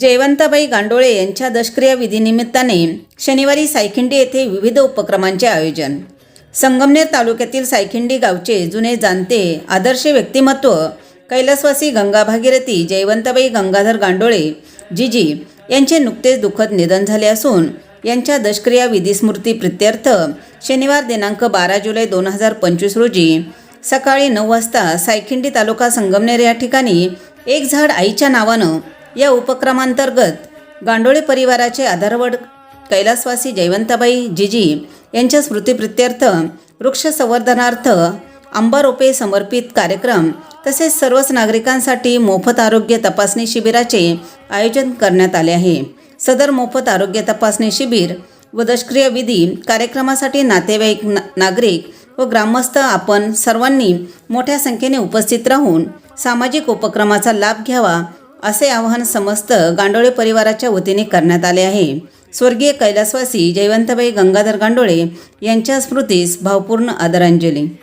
जयवंताबाई गांडोळे यांच्या दशक्रिया विधीनिमित्ताने शनिवारी सायखिंडी येथे विविध उपक्रमांचे आयोजन. संगमनेर तालुक्यातील सायखिंडी गावचे जुने जाणते आदर्श व्यक्तिमत्व कैलासवासी गंगा भागीरथी जयवंताबाई गंगाधर गांडोळे जीजी यांचे नुकतेच दुःखद निधन झाले असून यांच्या दशक्रिया विधिस्मृती प्रित्यर्थ शनिवार दिनांक बारा जुलै दोन हजार पंचवीस रोजी सकाळी नऊ वाजता सायखिंडी तालुका संगमनेर या ठिकाणी एक झाड आईच्या नावानं या उपक्रमांतर्गत गांडोळे परिवाराचे आधारवड कैलासवासी जयवंताबाई जिजी यांच्या स्मृतिप्रित्यर्थ वृक्ष संवर्धनार्थ आंबा रोपे समर्पित कार्यक्रम तसेच सर्वच नागरिकांसाठी मोफत आरोग्य तपासणी शिबिराचे आयोजन करण्यात आले आहे. सदर मोफत आरोग्य तपासणी शिबिर व दष्क्रिय विधी कार्यक्रमासाठी नातेवाईक ना- नागरिक व ग्रामस्थ आपण सर्वांनी मोठ्या संख्येने उपस्थित राहून सामाजिक उपक्रमाचा लाभ घ्यावा असे आवाहन समस्त गांडोळे परिवाराच्या वतीने करण्यात आले आहे. स्वर्गीय कैलासवासी जयवंतबाई गंगाधर गांडोळे यांच्या स्मृतीस भावपूर्ण आदरांजली.